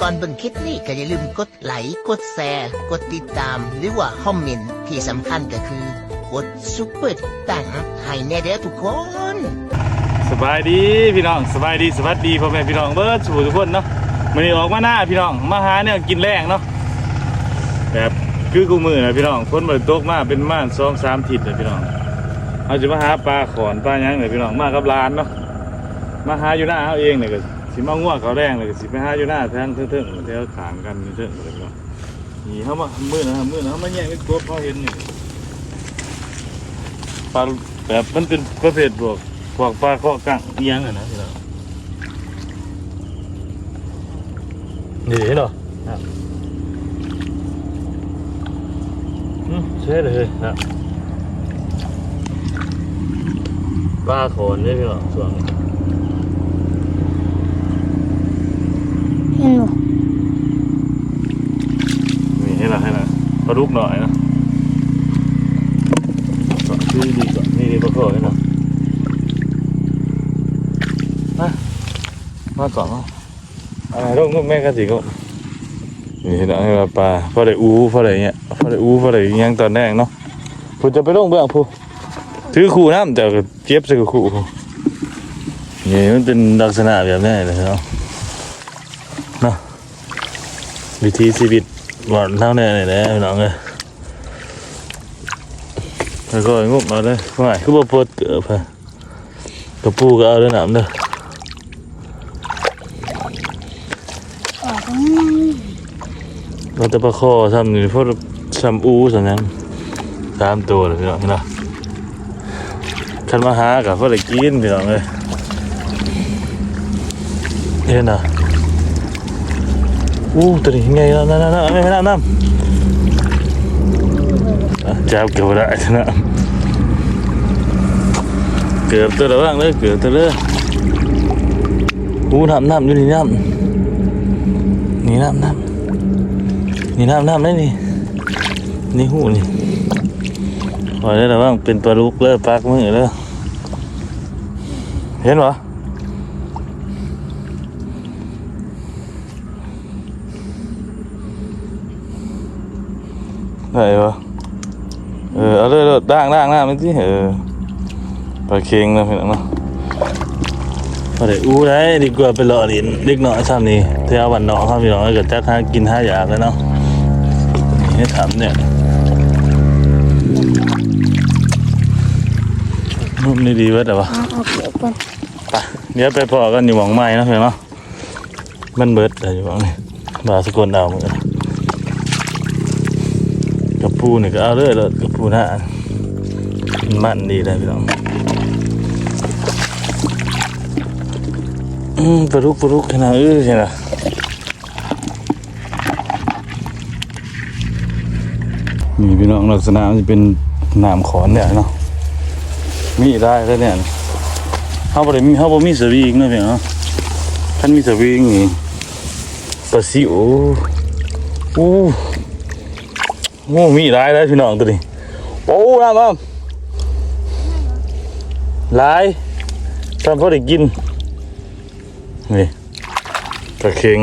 ก่อนเบิ่งคลิปนี้ก็อย่าลืมกดไลค์กดแชร์กดติดตาม หรือว่าคอมเมนต์ที่สำคัญก็คือกดซุปเปอร์ตังให้แน่เด้อทุกคน สบายดีพี่น้องสบายดีสวัสดีพ่อแม่พี่น้องเบิร์ดสู่ทุกคนเนาะวันนี้ออกมาหน้าพี่น้องมาหาเนี่ยกินแรงเนาะแบบคือกูมือนะพี่น้องฝนมันตกมาเป็นม่านสองสามทิศเลยพี่น้องเอาจะมาหาปลาขอนปลาหยังเลยพี่น้องมากับหลานเนาะมาหาอยู่หน้าเขาเองเลยก็ สิมาง่วงเขาแรงเลยสิไปหาอยู่หน้าแทงเทิงๆแถวขางกันเทิงเลยพี่น้องนี่เขามามือนะมือนะเขามาแย่งกันกบเขาเห็นนี่ปลาแบบมันเป็นประเภทพวกพวกปลาเคากังเอียงอะนะพี่น้องนี่เนาะครับอืมใช่เลยนะปลาโขนเนี่พี่น้อส่วนบ่ นี่ให้ละให้ละ ปลาดุกหน่อยนะก็ชื่อดีก่อนนี่นี่ปลาโขนเนาะมามาก่อนมาอ่าลูกลูกแม่กันสิก็นี่ให้ละให้ละปลาพอได้อู้พอได้เงี้ยพอได้อู้พอได้ยังตอนแรกเนาะผู้จะไปลงเบื้องผู้ถือขู่น้ำแต่เจ็บใส่ขู่นี่มันเป็นลักษณะแบบนี้เลยเนาะเนาะวิธีชีวิต หวานเท่านี้เลยนะพี่น้องเลยแล้วก็งุบมาเลยว่าคือบ่ปวดเกือบฮะกระปูก็เอาด้วยน้ำเด้อออกง่ายเราจะประคอทำนี่เพราะทำอูสัญญาณตามตัวเลยพี่น้องเนาะคันมาหากับเพราะได้กินพี่น้องเลยเห็นนะ อู้ตัวนี้ไงนะนั่นนั่นนั่นไม่ไม่น้ำน้ำอะจับเกือบได้นะเกือบตัวละบ้างเลยเกือบตัวเลยอู้น้ำน้ำอยู่นี่น้ำนี่น้ำน้ำนี่น้ำน้ำได้นี่นี่หูนี่ปล่อได้แต่ว่าเป็นปลาลูกเลยปักมือเลยเห็นปะ ไหนวะเออเอาเลยเอาด่างด่างหน้ามันสิเออปลาเค็งนะพี่น้องเนาะพอได้อู้ได้ดีกว่าไปหล่อดินเล็กน้อยซ้ำนี่เที่ยววันเนาะครับพี่น้องก็จักหากินห้าอย่างแล้วเนาะนี่ถามเนี่ยรูปนี้ดีเว้ยแต่ว่าเอาเอาเก็บก่อนไปเดี๋ยวไปพอกันอยู่หวังไม้นะเพื่อนเนาะมันเบิดแต่อยู่หวังนี่บาสกุลดาวเหมือนกันกระ ปูนี่ก็เอาเลยแล้วกระปูหน้ามันดีเลยพี่น้องอืมปลาลุกปลาลุกขนาดเออใช่ไหมนี่พี่น้องลักษณะมันจะเป็นหนามขอนเนี่ยเนาะมีได้แล้วเนี่ยเขาบ่ได้มีเขาบ่มีสวิงนะพี่น้องท่านมีสวิงนี่ปลาซิวโอ้ โอ้มีได้แล้วพี่น้องตัวนี้โอ้น้ำน้ำหลายทำพอได้กินนี่ตะเข็ง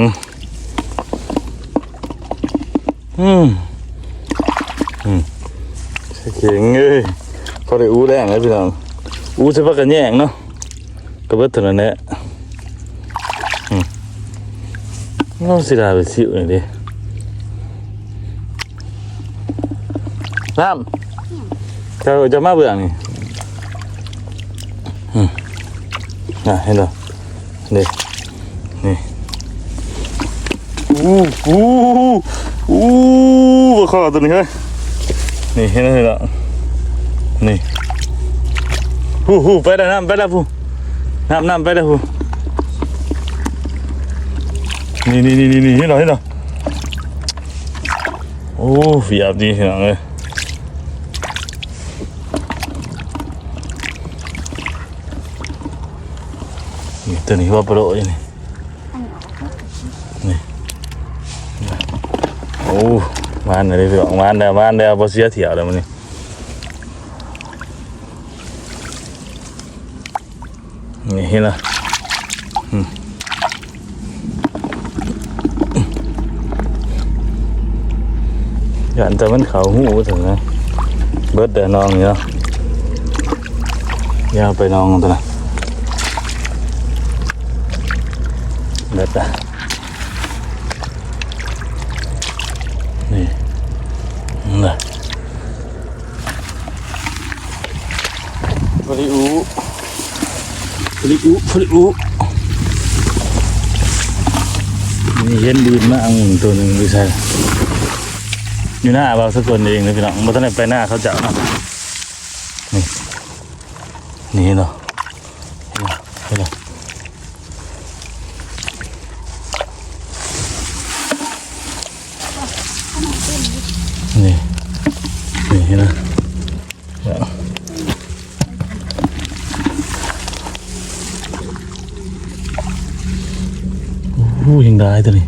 อืมเข่งเอ้ยพอได้อู้แรงเลยพี่น้องอู้เฉพาะกันแย่งเนาะกระเบิดเท่านั้นแหละอืมน้องสิดาไปสิวหน่อยดิ น้ำจะจะมาเบื่อนี่อืมอะเห็นเหรอนี่นี่อู้อู้อู้ข้อตัวนี้เฮ้ยนี่เห็นไหมล่ะนี่ฮู้ฮู้ไปแล้วน้ำไปแล้วผู้น้ำน้ำไปแล้วผู้นี่นี่นี่นี่นี่เห็นหรอเห็นหรอโอ้เฟียบดีเห็นหรอเลย ตัวนี้ว่าปลาโลนี่นี่โอ้มานเลยพี่น้องมานี่ยวมานี่ยวบ่เสียเถี่ยวเลยมันนี่นี่เห็นละยันแต่มันเขาหูถึงนะเบิดแต่นองเนาะยาวไปนองตัวนั้น เบิดอะนี่น่ะฟริอูฟริอูฟริอูนี่เห็นดืนมาอังตัวหนึ่งดูใช่อยู่หน้าเราสักคนเองนะพี่น้องมาตั้งแต่ไปหน้าเขาจับเนาะนี่นี่เนาะนี่เนาะนี่ นี่นะโอ้โหยังได้ตัวนี้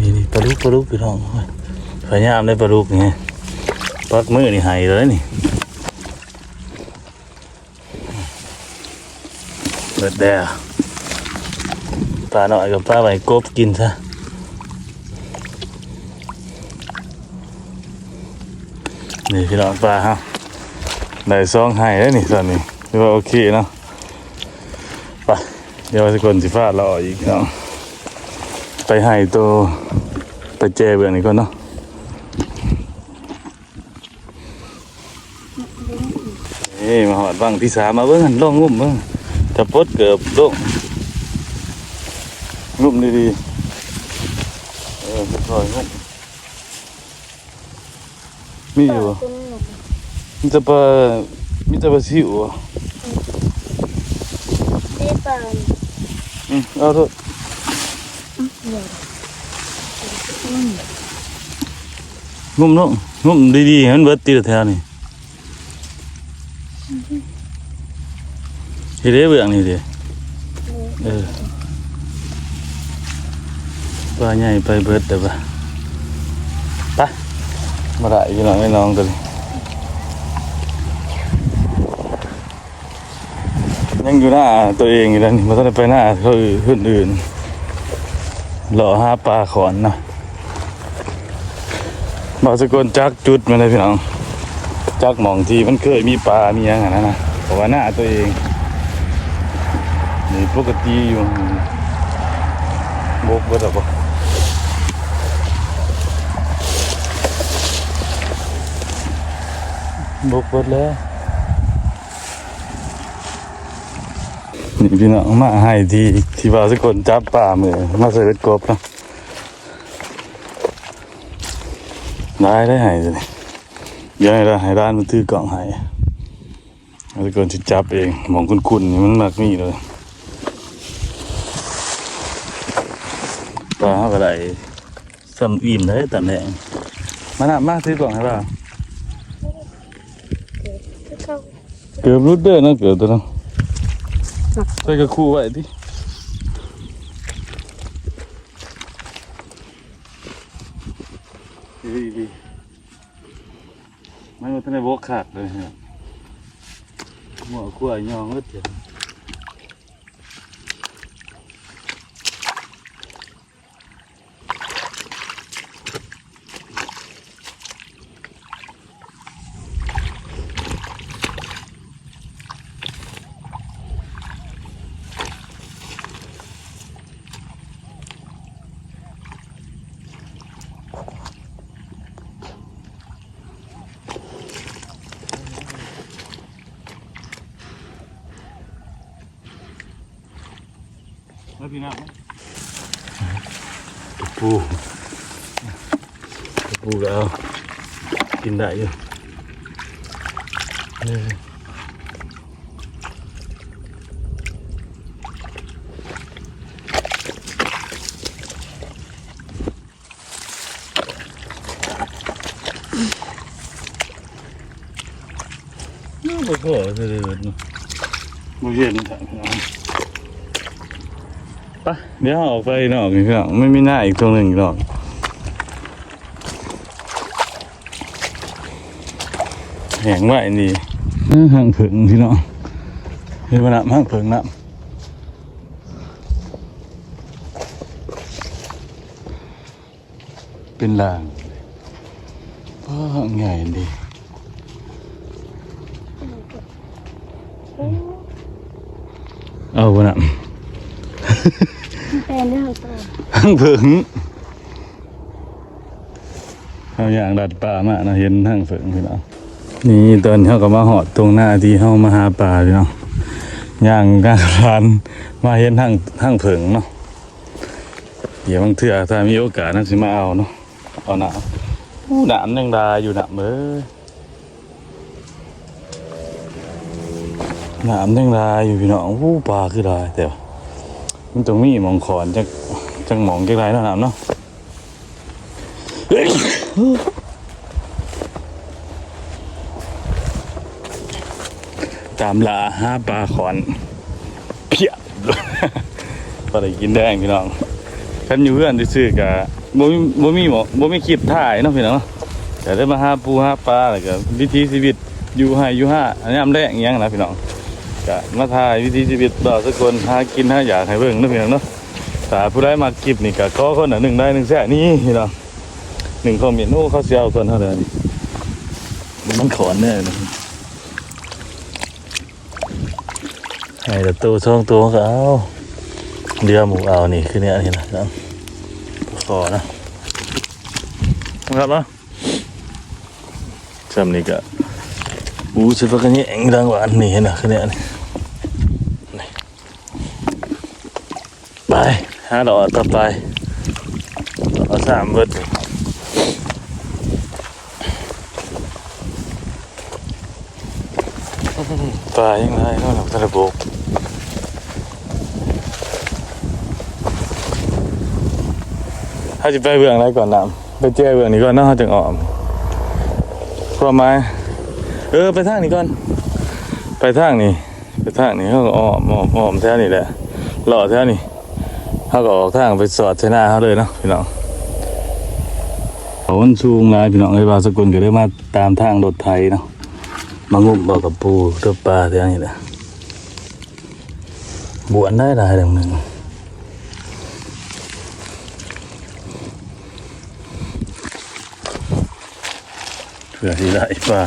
นี่นี่ปลาลูกปลาลูกพี่น้องเว้ยพยายามได้ปลาลูกไงปักมือนี่หายเลยนี่เบิดแดดปลาหน่อยกับปลาใบกบกินซะ นี่พี่น้องปลาฮะได้ซองให้แล้วนี่ตอนนี้ถือว่าโอเคเนาะไปเดี๋ยวสักคนสิฟ้าเราอีกเนาะไปให้ตัวไปเจเบื่อนี่ก่อนเนาะนี่มาหอดบังที่สามมาเบิ้งหันลองงุ่มเบิ้งจะปดเกือบลงงุ่มดีๆเออค่อยๆงุ่ม มีอยู่บ่มีแต่ปลามีแต่ปลาซิวอะได้เปิดอืมเอาเถอะงุ่มลงงุ่มดีๆให้มันเบิดตีละแถวนี่เฮ็ดได้เบื้องนี่เด้เออปลาใหญ่ไปเบิดเด้อปะไป มาได้พี่น้องไอ้น้องตัวนี้ยังอยู่หน้าตัวเองอยู่แล้วนี่มาต้องไปหน้าเขาอื่นหล่อห้าปลาขอนนะบอกสกุลจักจุดมาเลยพี่น้อง จักหมองที่มันเคยมีปลา มีหยังไงนะนะเพราะว่าหน้าตัวเองนี่ปกติอยู่บกเบิดหรอปะบ กเบิดแล้วนี่พี่น้องมาให้ที่ที่ว่าสกลจับป่ามือมาใส่เบ็ดกบนะได้ได้ให้เลยยังไงล่ะให้ร้านมันถือกล่องให้สกลจะจับเองมองคุณๆนี่มันมากมีเลยปลาอะไรสำอิ่มเลยแต่แดงมันหนักมากซื้อกล่องให้ป่ะ เข้า เกือบรุดเด้อนะเกือบตัวนั้นใส่กระคู่ไว้ดิดีดีไม่มาทันได้บกขาดเลยเนี่ยหัวขั้วยองก็เจ็บ พี่น้ำตะปูตะปูก็เอากินได้อยู่เออน่าบ่พ อเด้อเนาะบ่เย็นทางพี่น้องไปเดี๋ยวออกไปนอกอีกแล้วไม่มีหน้าอีกตรงหนึ่งอีกหรอกแหงไว้นี่ห่างผึ่งพี่น้องเห็นว่าน้ำห่างผึ่งน้ำเป็นลางป้าใหญ่ดีเอาวะน่ะ เป็นเรื่อง ตังผึ่งเอาอย่างดัดป่ามานะเห็นหังผึ่งพี่น้องนี่ตอนเขาก็มาหอดตรงหน้าที่เขามาหาปลาพี่น้องย่างกลางร้านมาเห็นหังหังผึ่งเนาะเดี๋ยวบางเถื่อถ้ามีโอกาสน่าสิมาเอาเนาะเอาหนามอู้หนามยังดาอยู่หนามเอ้ยหนามยังดาอยู่พี่น้องอู้ปลาคือได้แต่ว่ามันตรงมีหมองขอนจัง จังหมองจังไรนะน้ำเนาะตามลาห้าปลาขอน เพียบพอได้กินแดงพี่น้องคันอยู่เพื่อนซื้อกะบ่มีบ่มีหมอบ่มีคลิปถ่ายเนาะพี่น้องเนาะแต่ได้มาห้าปูห้าปลาแล้วก็วิถีชีวิตอยู่ให้อยู่ห้าอันนี้อำแรกอิหยังนะพี่น้องก็มาถ่ายวิถีชีวิตบ่าวสกลหากินหาอยากให้เบิ่งเนาะพี่น้องเนาะ ถ้าผู้ใดมาคลิปนี่ก็ขอคนหนึ่งได้หนึ่งแสนนี่พี่น้องหนึ่งคอมเมนต์โอ้เขาเสียเอาคนเท่าเดิมมันขอนแน่นะให้แต่ตัวช่องตัวก็เอาเรือหมูเอานี่คือเนี่ยนี่นะขอนะครับเนาะจำนี่ก็อู้สิฟักกันนี่เองดังกว่าอันนี้นะคือเนี่ยนี่นี่ไป หาดอกต่อไปเอาสามเบิดปลายังไงเนาะทะเลบกถ้าจะไปเบื้องอะไรก่อนนำไปเจอเบื้องนี้ก่อนนาะเขาจึงออกความหมาเออไปทางนี้ก่อน ไปทางนี้ไปทางนี้เขาก็อ้อมอ้อมอ้อมแท้นี่แหละหล่อแท้นี่ เขาก็ออกทางไปสอดใส่หน้าเขาเลยเนาะพี่น้องเขาวันสูงหลายพี่น้องไอ้บาสกุลก็ได้มาตามทางรถไทยเนาะมางุบบอกกับปูตัวปลาแท้นี่แหละบวนได้หลายดังหนึ่งเพื่อที่ได้ปลา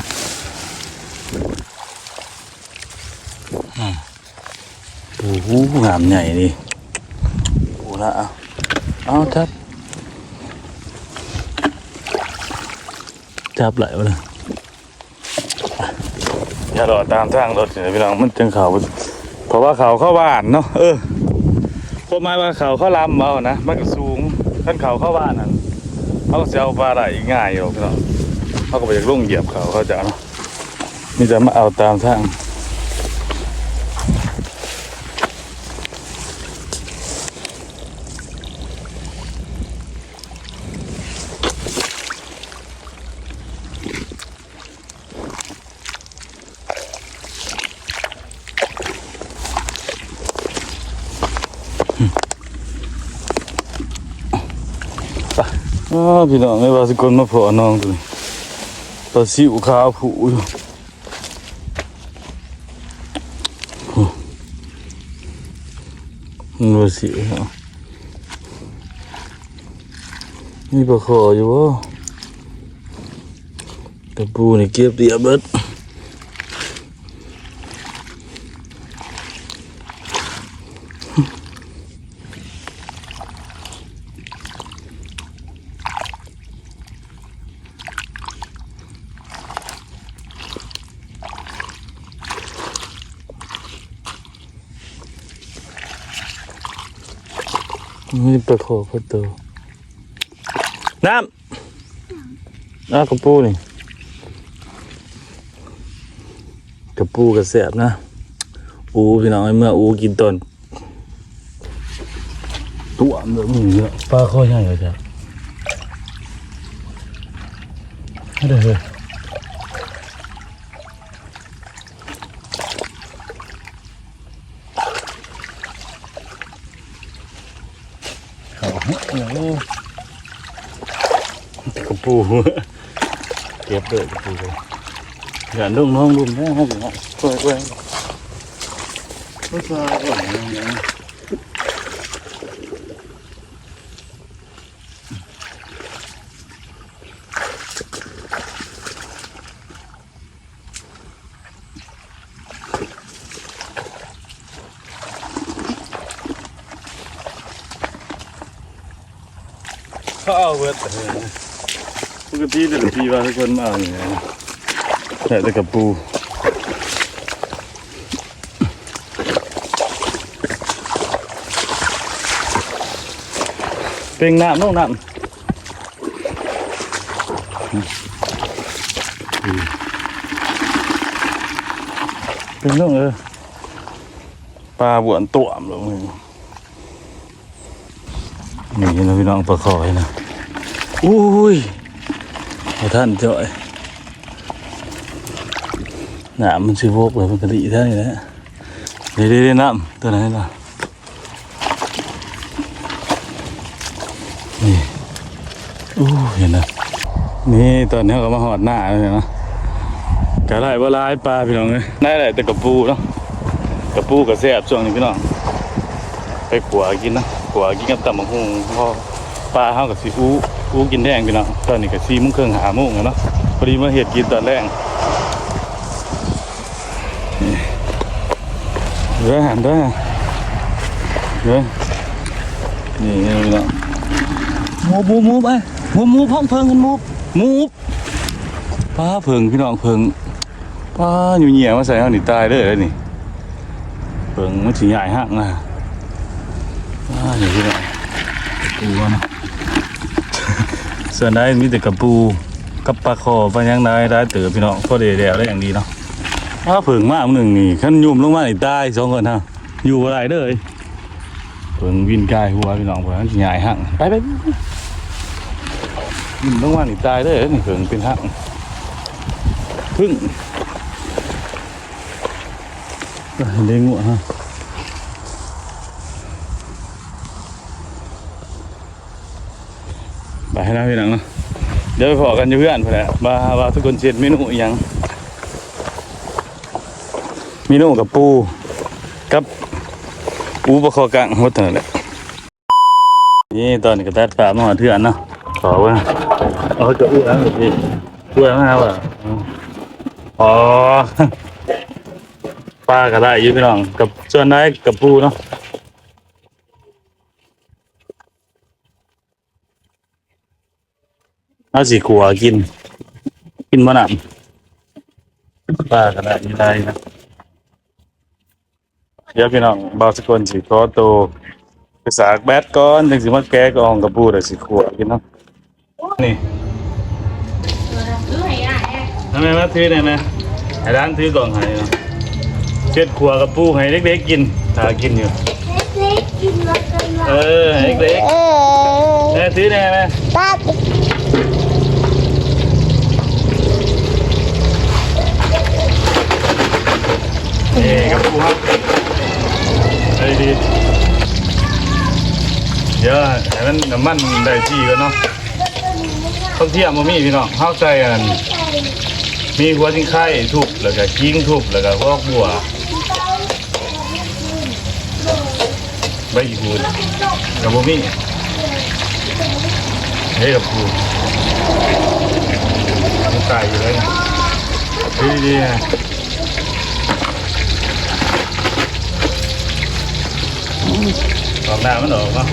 โอ้โหงามใหญ่ดิ โอ้ละเอาเอาจับ จับไหลวะเลยอย่ารอตามทางรถเลยพี่น้องมันจังเขาเพราะว่าเขาเข้าบ้านเนาะเออพวกไม้ว่าเขาเข้าลำเอานะมันก็สูงขั้นเขาเข้าบ้านนั่นเขาก็จะเอาปลาไหลง่ายอยู่พี่น้องเขาก็ไปจากลุ่งเหยียบเขาเขาจะเนาะนี่จะมาเอาตามทาง พี่น้องไอ้วาสกลมาพอน้องตัวนี้ปลาซิวขาวผูอยู่มันว่าสิวเนาะมีปลาคออยู่บ่กระปูนี่เก็บเดียบเบิด มีปลาคอพอตัวน้ำอะกระปูนี่กระปูกระแสบนะ อูพี่น้องไอ้เมื่ออูกินต้นตัวมันเยอะปลาข้อใหญ่เลยจ้ะไม่ได้เลย เก็บเลยกูเลยอย่าลงน้องลุมนะฮะผมค่อยๆค่อยๆไหวนะข้าวเวท ปกติแต่ละปีว่าทุกคนมาเอาอย่างเงี้ยแต่แต่กับปูเป็นน้ำน้องน้ำเป็นน้องเออปลาบวนตัวมลงเลยนี่นะพี่น้องปลาคอยนะอุ้ย ขอท่านจ่อยน้ำมันชื่อโวกเลยมันกระดิเท่านี้แหละเดี๋ยวเดี๋ยวน้ำตัวไหนล่ะนี่อู้เห็นนะนี่ตอนนี้เขาก็มาหอดหน้าเลยนะกระไรว่าลายปลาพี่น้องเลยได้แหละแต่กระปูเนาะกระปูกระแซบช่วงนี้พี่น้องไปขัวกินนะขัวกินกับตำบักหุ่งพอปลาเฮากับซีอู อูกินแดงพี่น้องตอนนี้กับซีมุ้งเครื่องหาโมุ้งอะเนาะพอดีมาเห็ดกินตอนแรกนี่เดี๋ยวหันได้เดี๋ยวนี่พี่น้องมูบมูบมูบไอ้มูบมูบห้องเพิงกันมูบมูบป้าเพิงพี่น้องเพิงป้าอยู่เหี่ยมาใส่เอาหนีตายเลยเลยนี่เพิงมันสีใหญ่หักนะป้าอยู่พี่น้องปูนะ ส่วนได้มีแต่กระปูกับปลาคอปลายังได้ได้เต๋อพี่น้องพอเดียวได้อย่างดีเนาะป้าเพิงมากหนึ่งนี่ขั้นยุ่มลงมาหนีตายสองคนฮะอยู่อะไรเด้อเพิงวินกายหัวพี่น้องเพิงมันสีใหญ่หักไปไปมันต้องว่านี่ตายได้อนี่เขิงเป็นหักพึ่งเลี้ยงงัวฮะ ไปให้ได้พี่นังเนาะเดี๋ยวไปพอกันอยู่เพื่อนพอแหละมาว่าทุกคนเช็ดเมนูอหยังเมนูกับปูกับปูปลาคอกังหมดเท่านั้นแหละนี่ตอนนี้ก็ตัดปลามาหาเถื่อนเนาะขอว่าเอาจะอ้วนพี่อ้วนมากว่ะอ๋อปลาก็ได้อยืมพี่น้องกับส่วนได้กับปูเนาะ เอาสีขัวกิน กินมะนาวปลาก็ได้อยี่ได้นะเดี๋ยวพี่น้องบาวสกุลสีขอโตวไปสากแบดก่อนถึงสิมาแก้กองกับปูแต่สีขัวกินเนาะนี่ทำไมมาถือเนี่ยนะไอ้ร้านถือกล่องให้เนาะเช็ดครัวกับปูให้เด็กๆกินถ้ากินอยู่เล็กๆกินแล้วกันนะเออให้เด็กเอๆแม่ถือเนี่ยไหมป้า นี่กับปูครับไอ้ดีเดี๋ยวให้มันน้ำมันได้ที่กันเนาะต้องเทียมมามีพี่น้องเข้าใจกัน มีหัวจิ้งไข่ทุบแล้วก็กิ้งทุบแล้วก็พวกบัวใบหูนกับบมีเฮ้ยกับปูมันตายอยู่เลยดีดีนะ ตอนหน้ามันออกเนาะ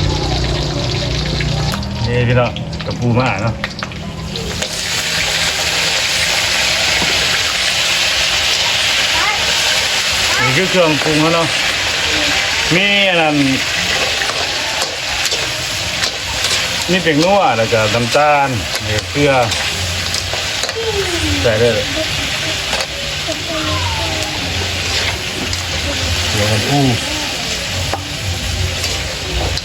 นี่พี่น้องกับปูมาเนาะนี่คือเครื่องปรุงแล้วเนาะมีอันนั้นมีเป็งนัวแล้วก็น้ำตาลเกลือใส่ได้เลยเดี๋ยวกับปู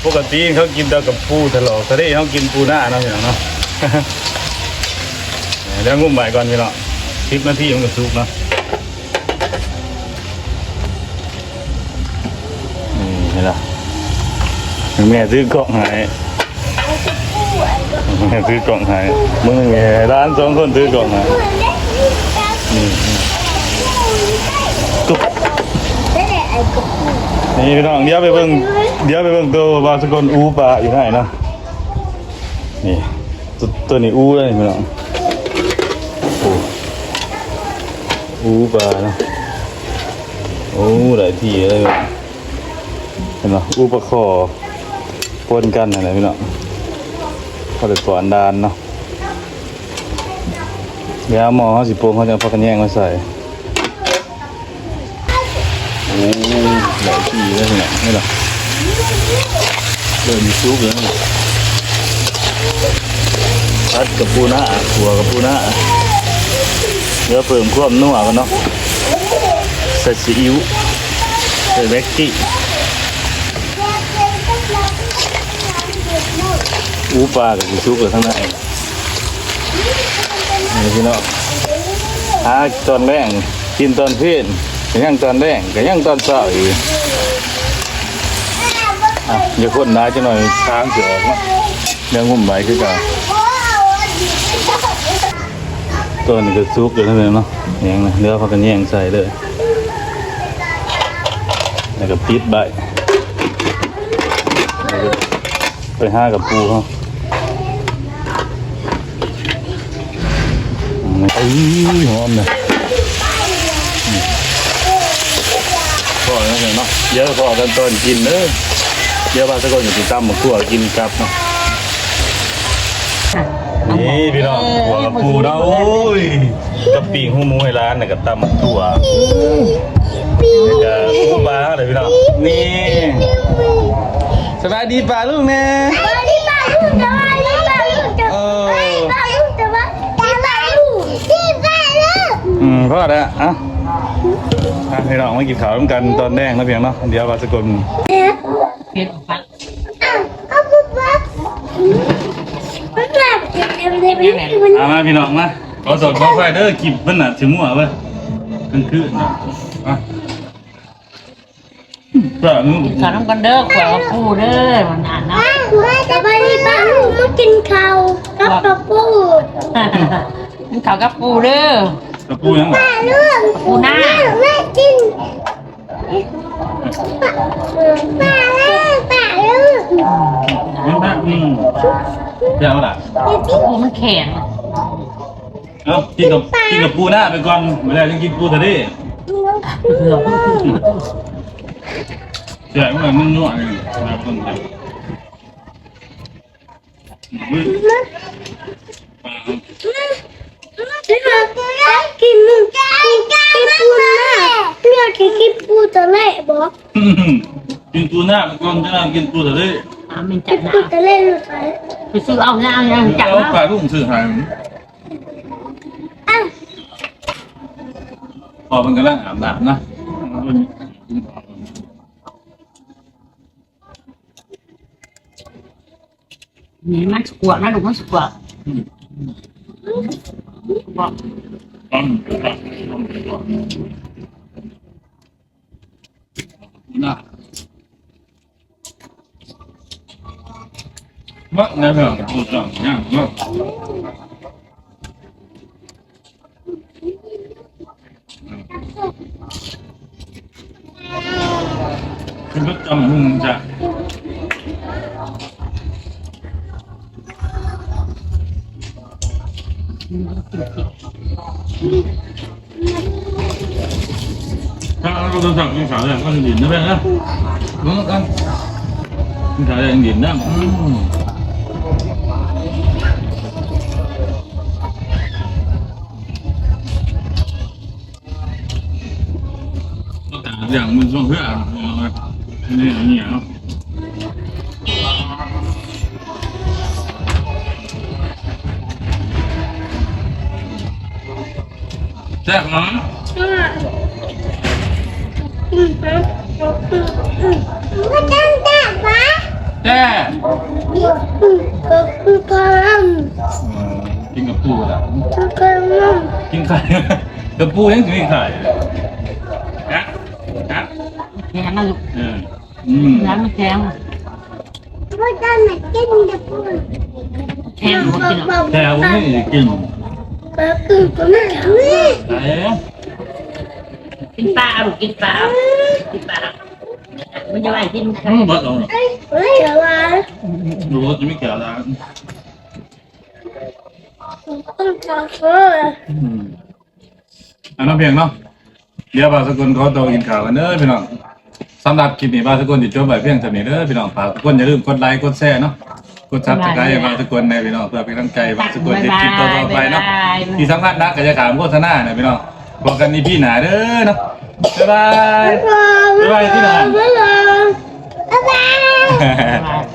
ปกติเขากินแต่กับปูตลอดแต่ได้เขากินปูหน้าเนาะพี่น้องเนาะเดี๋ยวงุ่มใบก่อนพี่น้องสิบนาทีมันก็สุกเนาะนี่เห็นละแม่ซื้อกล่องใหายแม่ซื้อกล่องใหายมึงไงร้านสองคนซื้อกล่องใหายนี่กุ๊บได้แต่ไอ้กบ นี่พี่น้องเดี๋ยวไปเบิ่งเดี๋ยวไปเบิ่งตัวบาสกลอูปลาอยู่ไหนเนาะนี่ตัวตัวนี้อูเลยพี่น้องอูปลาเนาะโอ้หลายที่เลยเห็นไหมอูปลาคอปนกันอะไรพี่น้องอได้ก่อนดานเนาะเดี๋ยวมอเขาสิโปรงเขาจะเอาพักกันแย่งมาใส่โอ้ หลายทีแล้วเนี่ยนี่หรอเริ่มมีซุปแล้วนี่พัดกับปูน้าหัวกับปูน้าเดี๋ยวเพิ่มความนัวกันเนาะใส่ซีอิ๊วใส่แบกกี้อู้ปลากับสิซุกเลยทั้งนั้นนี่พี่น้องหาตอนแรงกินตอนเพี้ยน ก็ยังตอนแรงก็ยังตอนเช้าอีกอะอย่าคนน้าจะหน่อยทางเสือออกมาเรื่องหุ่มใบคือกันตัวนี้ก็ซุกเลยทั้งนั้นเนาะแยงนะเดี๋ยวเขากันแยงใส่เลยแล้วก็ปิดใบแล้วก็ไปห้ากับปูเขาไอ้หอมเลยพอแล้ว เนาะเดี๋ยวพอกันตอนกินเด้อเดี๋ยวพาสะกอนอยู่ที่ตั้มมาคั่วกินกับเนาะนี่พี่น้องหัวกับปูเนาะโอ้ยกับปีกหูหมูให้ร้านน่ะกับตำมะตัวนี่ก็ปูปลาเลยพี่น้องนี่สบายดีป่าลูกแน่ที่บ้านลูกจะว่าที่บ้านลูกจะที่บ้านลูกจะว่าที่บ้านลูกที่บ้านลูกอืมพ่อแล้วอะ อะพี่น้องมากินข้าวร่วมกันตอนแรกนะเพียงเนาะเดี๋ยวพาสะกอนเอ๊ะเผ็ดปักอ้าวเอาปุ๊บปั๊บมันแบบเต็มเต็มเต็มมันอามาพี่น้องมาขอสดขอไฟเด้อกิบมันน่ะถึงหัวเว้ยกลางคืนน่ะอะปลามึงขาวน้ำกันเด้อขวาปูเด้อมันอ่านนะอ้าวจะไปที่บ้านลูกมากินข้าวกับปลาปูมันขาวกับปูเด้อ กระปูยังไงป้าลูกปูหน้าแม่กินป้าลูกป้าลูกมันแบบอืมเจ้าล่ะปูมันแข็งเอากินกับกินกับปูหน้าไปก่อนไม่ได้ต้องกินปูทะเลเผือกเจ้ามันมันนัวเลยนะคนเดียวอุ้ยปลาที่มา กินมึงกินกูนะเลือกกินกินปูตะเล่บอกกินปูหน้าไปก่อนจะนั่งกินปูทะเลอ่ามันจักินนะปูตะเล่หรือไงไปซื้อเอาหน้าอย่างจัดเอานะปลาลูกซื้อหายอ้าวพอมันกำลังอาบน้ำนะนี่มันสกวดนะลูกมันสกวด Vâng. Vâng, vâng, vâng, vâng. Nào. Vâng, đại biểu bộ trưởng nha. Vâng. Xin bước trong hùng dạng. ถ้าเราจะสั่งกินขาวแดงก็จะดินนะแม่นะรู้กัน ซ่บเนาะมันตั้งแต่ปะแซ่บก็คือพลังกินกับปูอะก็คือมันกินไข่กับปูยังกินไข่นะนะแข็งนะลูกอืมน้ำมันแข็งว่าจะมากินกับปูแข็งกินหรอแต่ผมไม่กิน ก็คือก็ไม่ไม่แต่กินปลาลูกกินปลากินปลามันจะไหวกินอืมบดเอาเฮ้ยเฮ้ยอะไรดูว่าจะไม่แก่แล้วต้องจับเอออืมอันนั้นเพียงเนาะเดี๋ยวบาสกุลเขาโตกินข้าวกันเด้อพี่น้องสำหรับคลิปนี้บาสกุลจะจบไปเพียงเท่านี้เด้อพี่น้องฝากทุกคนอย่าลืมกดไลค์กดแชร์เนาะ กดซับสไครต์มาทุกคนในพี่น้องเพื่อเป็นกำลังใจมาทุกคนเห็นคลิปต่อๆไปเนาะที่สำคัญนักก็จะขามโฆษณานะพี่น้องบอกกันนี่พี่หนาเด้อเนาะบ๊ายบายบ๊ายบายที่ไหนบ๊ายบายบ๊ายบายบ